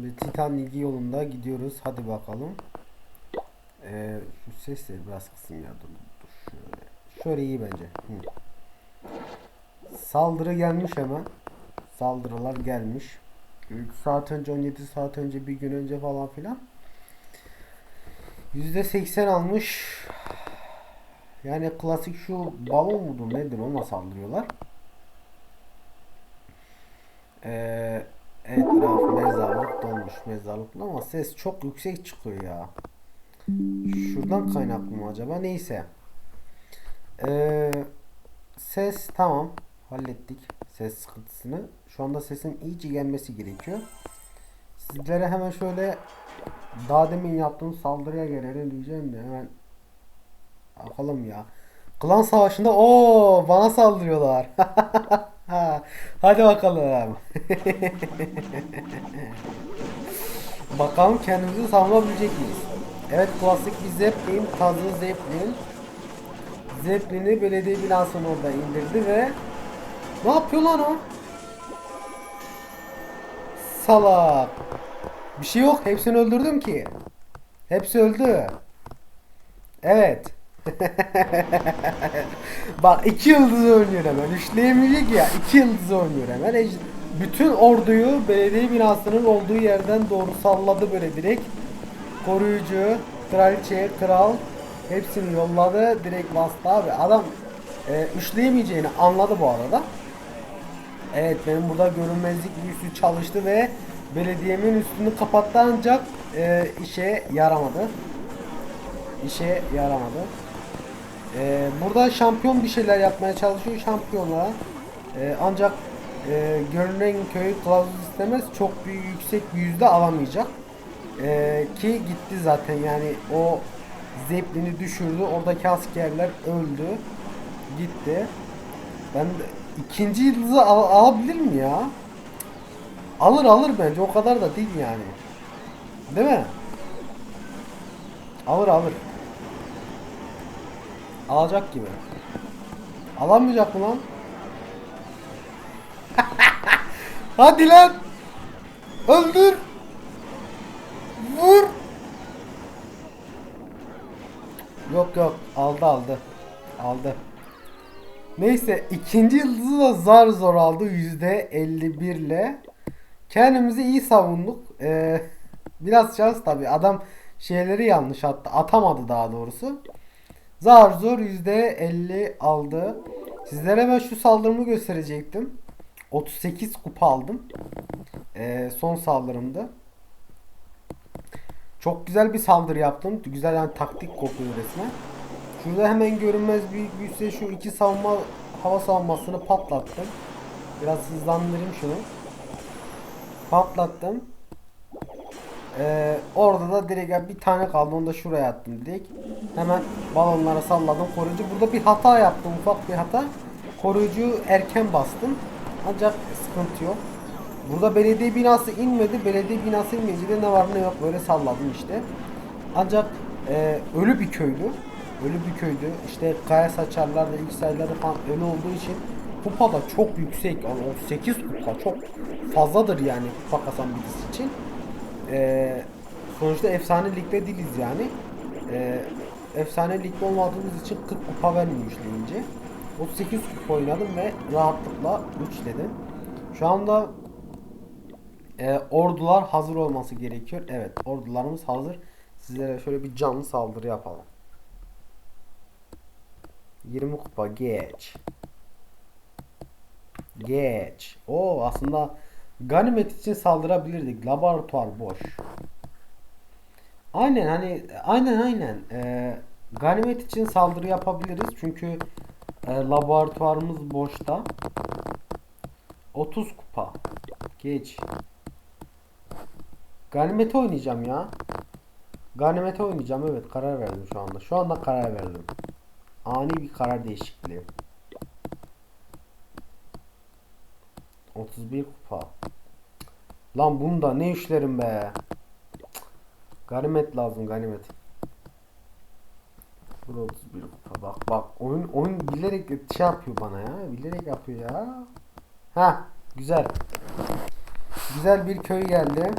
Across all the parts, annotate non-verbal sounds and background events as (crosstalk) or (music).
Şimdi Titan Ligi yolunda gidiyoruz. Hadi bakalım. Ee, şu sesleri biraz kısayım ya. Dur, dur. Şöyle. Şöyle iyi bence. Hı. Saldırı gelmiş hemen. Saldırılar gelmiş. 3 saat önce 17 saat önce bir gün önce falan filan. %80 almış. Yani klasik şu balon mudur nedir ona saldırıyorlar. Ee, etraf mezarlık dolmuş mezarlıklı ama ses çok yüksek çıkıyor ya. Şuradan kaynaklı mı acaba? Neyse. Ee, ses tamam. Hallettik ses sıkıntısını. Şu anda sesin iyice gelmesi gerekiyor. Sizlere hemen şöyle daha demin yaptığım saldırıya gelelim diyeceğim de hemen bakalım ya. Klan savaşında o bana saldırıyorlar. (laughs) Hadi bakalım. (laughs) bakalım kendimizi savunabilecek miyiz? Evet klasik bir Zeppelin, kazı Zeppelin. Zeppelin'i belediye binasının orada indirdi ve ne yapıyor lan o? Salak. Bir şey yok. Hepsini öldürdüm ki. Hepsi öldü. Evet. (laughs) Bak iki yıldız oynuyor hemen. Üçleyemeyecek ya. iki yıldız oynuyor hemen. Ej- Bütün orduyu belediye binasının olduğu yerden doğru salladı böyle direkt. Koruyucu, kraliçe, kral hepsini yolladı. Direkt bastı abi. Adam e, üçleyemeyeceğini anladı bu arada. Evet benim burada görünmezlik büyüsü çalıştı ve belediyemin üstünü kapattı ancak e, işe yaramadı. İşe yaramadı. E, burada şampiyon bir şeyler yapmaya çalışıyor şampiyonlara. E, ancak e, görünen köy kılavuz istemez çok büyük yüksek bir yüzde alamayacak. E, ki gitti zaten yani o zeplini düşürdü. Oradaki askerler öldü. Gitti. Ben de ikinci yıldızı al- alabilir mi ya? Alır alır bence o kadar da değil yani. Değil mi? Alır alır. Alacak gibi. Alamayacak mı lan? (laughs) Hadi lan. Öldür. Vur. Yok yok aldı aldı. Aldı. Neyse ikinci yıldızı da zar zor aldı %51 ile. Kendimizi iyi savunduk. Ee, (laughs) biraz şans tabi adam şeyleri yanlış attı. Atamadı daha doğrusu. Zar zor %50 aldı. Sizlere ben şu saldırımı gösterecektim. 38 kupa aldım. Ee, son saldırımda. Çok güzel bir saldırı yaptım. Güzel yani taktik kokuyor resmen. Şurada hemen görünmez büyük büyüse şu iki savunma hava savunmasını patlattım. Biraz hızlandırayım şunu. Patlattım. Ee, orada da direkt bir tane kaldı onu da şuraya attım direkt. Hemen balonlara salladım koruyucu. Burada bir hata yaptım ufak bir hata. Koruyucuyu erken bastım. Ancak sıkıntı yok. Burada belediye binası inmedi. Belediye binası inmeyince de ne var ne yok böyle salladım işte. Ancak e, ölü bir köydü. Ölü bir köydü. İşte kaya saçarlar ve sayıları falan ölü olduğu için kupa da çok yüksek. Yani 38 kupa çok fazladır yani kupa kasan birisi için. E, sonuçta efsane ligde değiliz yani. E, efsane ligde olmadığımız için 40 kupa vermiyor işleyince. 38 kupa oynadım ve rahatlıkla 3 dedim. Şu anda e, ordular hazır olması gerekiyor. Evet ordularımız hazır. Sizlere şöyle bir canlı saldırı yapalım. 20 kupa geç. Geç. O aslında ganimet için saldırabilirdik. Laboratuvar boş. Aynen hani aynen aynen. Ee, ganimet için saldırı yapabiliriz. Çünkü e, laboratuvarımız boşta. 30 kupa. Geç. Ganimete oynayacağım ya. Ganimete oynayacağım evet karar verdim şu anda. Şu anda karar verdim. Ani bir karar değişikliği. 31 kupa. Lan bunda ne işlerim be. Ganimet lazım ganimet. Burada 31 kupa bak bak oyun oyun bilerek şey yapıyor bana ya. Bilerek yapıyor ya. Ha güzel. Güzel bir köy geldi.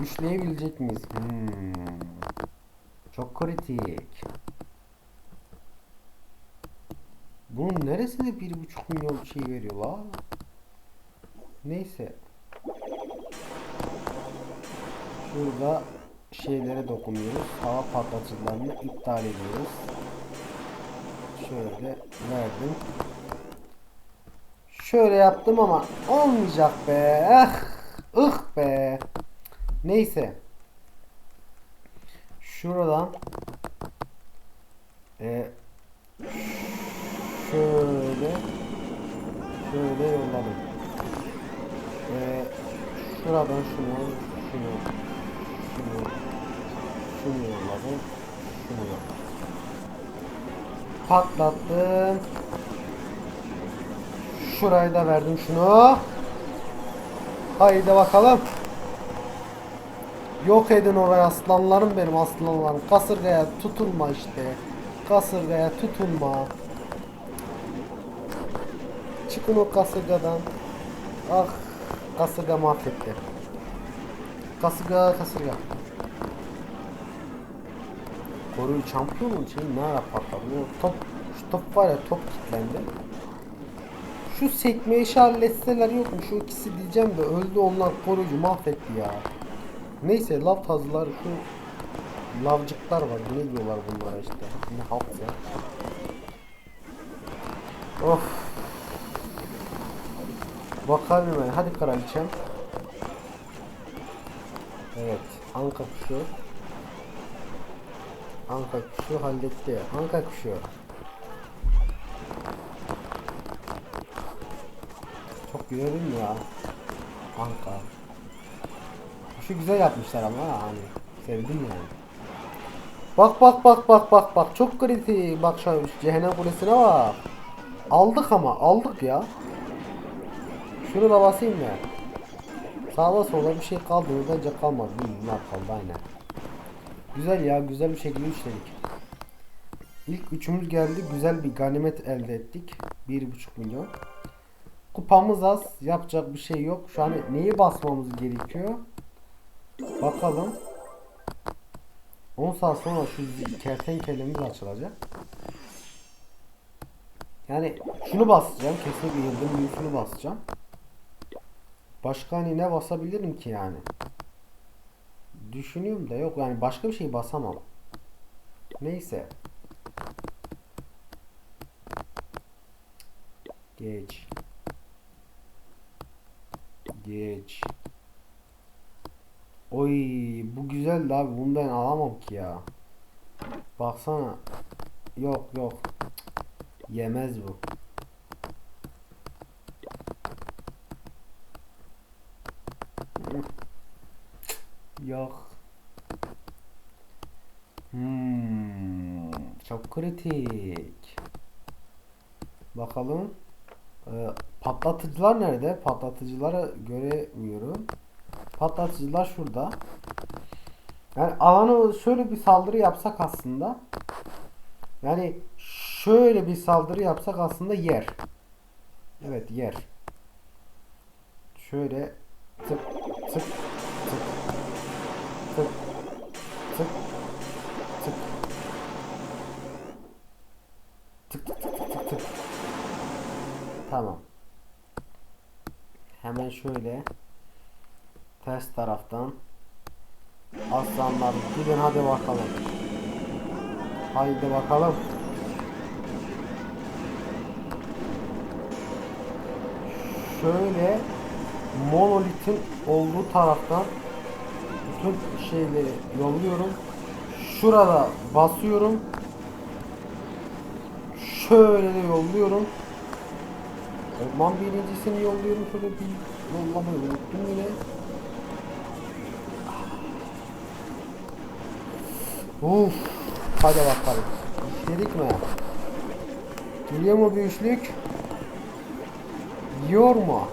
Üçleyebilecek miyiz? Hmm. Çok kritik. Bunun neresinde bir buçuk milyon şey veriyor la? Neyse. Şurada şeylere dokunuyoruz. Hava patlatıcılarını iptal ediyoruz. Şöyle verdim. Şöyle yaptım ama olmayacak be. Ah, ıh be. Neyse. Şuradan e, şöyle şöyle yolladım. E, şuradan şunu şunu şunu şunu yolladım. Şunu yolladım. Patlattım. Şurayı da verdim şunu. Haydi bakalım. Yok edin oraya aslanlarım benim aslanlarım. Kasırgaya tutulma işte. Kasırgaya tutulma. Çıkın o kasırgadan. Ah kasırga mahvetti. Kasırga kasırga. Koruyu şampiyonun şeyi ne ara patladı? O top, şu top var ya top kilitlendi. Şu sekme işi halletseler yok mu? Şu ikisi diyeceğim de öldü onlar koruyucu mahvetti ya. Neyse lav tazılar şu lavcıklar var. Ne diyorlar bunlara işte. Ne halt ya. Of. Bakalım hemen. Hadi kraliçem. Evet. Anka kuşu. Anka kuşu halletti. Anka kuşu. Çok mi ya? Anka. Şu güzel yapmışlar ama ha, hani sevdim yani. Bak bak bak bak bak bak çok kritik. Bak şu cehennem kulesine bak. Aldık ama aldık ya. Şunu da basayım ya. Sağda solda bir şey kaldı mı? Bence kalmadı. Bunlar kaldı aynen. Güzel ya güzel bir şekilde üçledik. İlk üçümüz geldi. Güzel bir ganimet elde ettik. 1,5 milyon. Kupamız az. Yapacak bir şey yok. Şu an neyi basmamız gerekiyor? Bakalım. 10 saat sonra şu kertenkelemiz açılacak. Yani şunu basacağım. Kesinlikle yıldırım büyüsünü basacağım. Başka hani ne basabilirim ki yani? Düşünüyorum da yok yani başka bir şey basamam. Neyse. Geç. Geç. Oy bu güzeldi abi bunu ben alamam ki ya. Baksana. Yok yok. Yemez bu. Yok. Hmm, çok kritik. Bakalım. Ee, patlatıcılar nerede? Patlatıcıları göremiyorum. Patlatıcılar şurada. Yani alanı şöyle bir saldırı yapsak aslında. Yani şöyle bir saldırı yapsak aslında yer. Evet yer. Şöyle tık tık şöyle ters taraftan aslanlar gidin hadi bakalım. Haydi bakalım. Şöyle monolitin olduğu taraftan bütün şeyleri yolluyorum. Şurada basıyorum. Şöyle de yolluyorum. Orman birincisini yolluyorum. Şöyle bir yollamayı unuttum yine. Uf. Hadi bakalım. İşledik mi? Geliyor mu bir? Yiyor mu?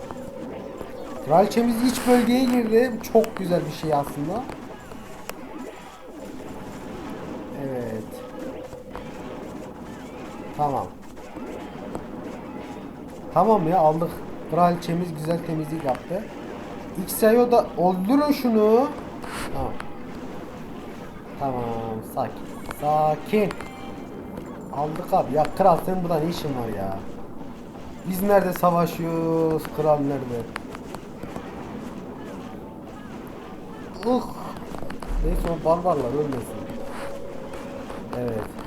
Kraliçemiz iç bölgeye girdi. Çok güzel bir şey aslında. Evet. Tamam. Tamam ya aldık. Kraliçemiz güzel temizlik yaptı. XIO da öldürün şunu. Tamam. Tamam sakin. Sakin. Aldık abi. Ya kral senin burada ne işin var ya? Biz nerede savaşıyoruz? Kral nerede? Uh. Neyse o barbarlar ölmesin. Evet.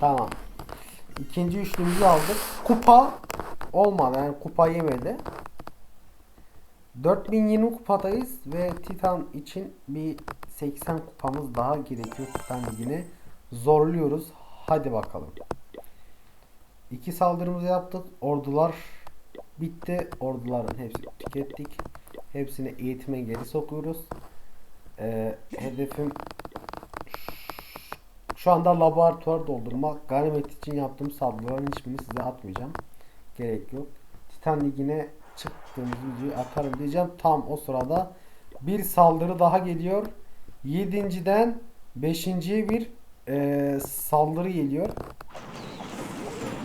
Tamam. İkinci üçlümüzü aldık. Kupa olmadı. Yani kupa yemedi. 4020 kupadayız ve Titan için bir 80 kupamız daha gerekiyor Titan ligine. Zorluyoruz. Hadi bakalım. İki saldırımızı yaptık. Ordular bitti. Orduların hepsini tükettik. Hepsini eğitime geri sokuyoruz. Ee, hedefim şu anda laboratuvar doldurmak. Ganimet için yaptığım saldırıların hiçbirini size atmayacağım. Gerek yok. Titan Ligi'ne çıktığımız videoyu atarım diyeceğim. Tam o sırada bir saldırı daha geliyor. Yedinciden beşinciye bir eee, saldırı geliyor.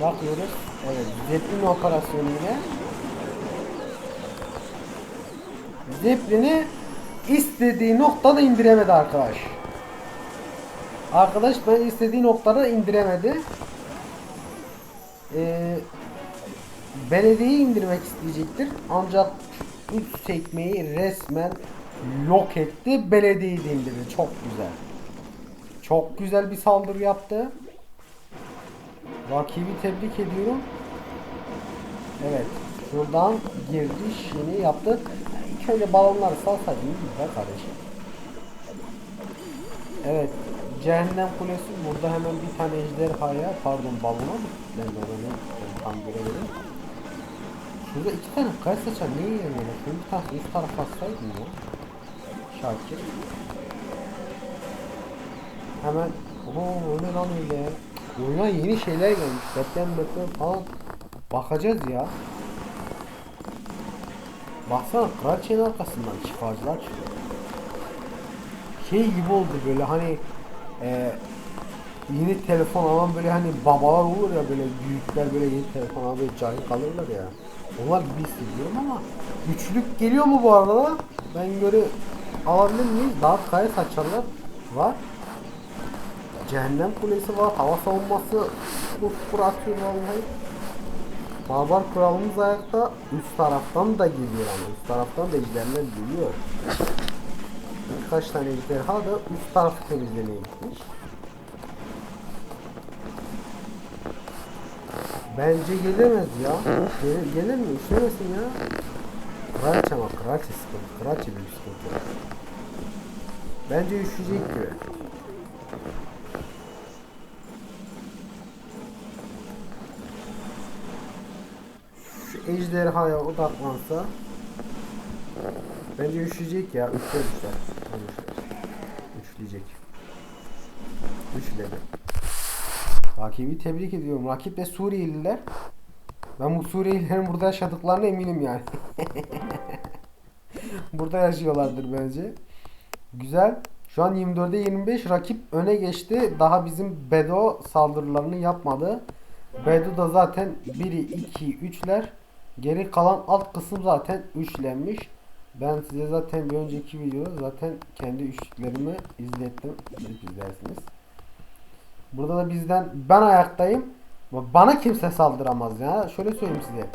Bakıyoruz. Evet. Zeppelin operasyonu yine. Zeppelin'i istediği noktada indiremedi arkadaş. Arkadaş ben istediği noktada indiremedi. Ee, belediyeyi indirmek isteyecektir. Ancak üç sekmeyi resmen yok etti. Belediyeyi de indirdi. Çok güzel. Çok güzel bir saldırı yaptı. Rakibi tebrik ediyorum. Evet. Şuradan girdi. Şini yaptı. İlk önce balonları salsaydı iyi güzel kardeşim. Evet. Cehennem kulesi burada hemen bir tane ejderhaya pardon balona mı? De onu tam göremedim. Şurada iki tane kaya saçan ne yiyor yani? Şunu bir tane üst tarafa atsaydın ya. Şakir. Hemen ooo ne lan öyle? Oyuna yeni şeyler gelmiş. Deprem deprem falan. Bakacağız ya. Baksana kraliçenin arkasından şifacılar çıkıyor. Şey gibi oldu böyle hani e, yeni telefon alan böyle hani babalar olur ya böyle büyükler böyle yeni telefon alan böyle cahil kalırlar ya. Onlar gibi hissediyorum ama güçlük geliyor mu bu arada? Ben göre alabilir miyiz? Daha kaya saçarlar var. Cehennem kulesi var. Hava savunması kur atıyor vallahi. Barbar kralımız ayakta üst taraftan da geliyor ama üst taraftan da ejderler geliyor. Birkaç tane ejderha da üst tarafı temizlemeye gitmiş. Bence gelemez ya. Gel, gelir mi? Üşlemesin ya. Kraliçe ama kraliçe sıkıntı. Kraliçe büyük sıkıntı. Bence üşüyecek gibi. Şu ejderhaya odaklansa Bence üşüyecek ya. Üçler üçler. Üçleyecek. Üçledi. Rakibi tebrik ediyorum. Rakip de Suriyeliler. Ben bu Suriyelilerin burada yaşadıklarına eminim yani. (laughs) burada yaşıyorlardır bence. Güzel. Şu an 24'e 25 rakip öne geçti. Daha bizim Bedo saldırılarını yapmadı. Bedo da zaten 1'i 2'yi 3'ler. Geri kalan alt kısım zaten üçlenmiş. Ben size zaten bir önceki videoda zaten kendi üçlüklerimi izlettim. Gidip izlersiniz. Burada da bizden ben ayaktayım. Bana kimse saldıramaz ya. Şöyle söyleyeyim size.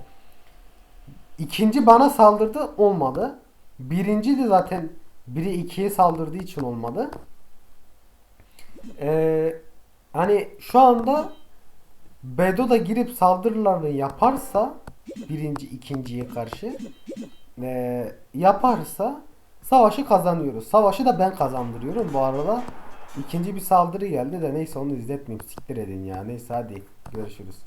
İkinci bana saldırdı olmadı. Birinci de zaten biri ikiye saldırdığı için olmadı. Ee, hani şu anda Bedo da girip saldırılarını yaparsa birinci ikinciye karşı e, yaparsa savaşı kazanıyoruz. Savaşı da ben kazandırıyorum. Bu arada ikinci bir saldırı geldi de neyse onu izletmeyeyim. Siktir edin ya. Neyse hadi görüşürüz.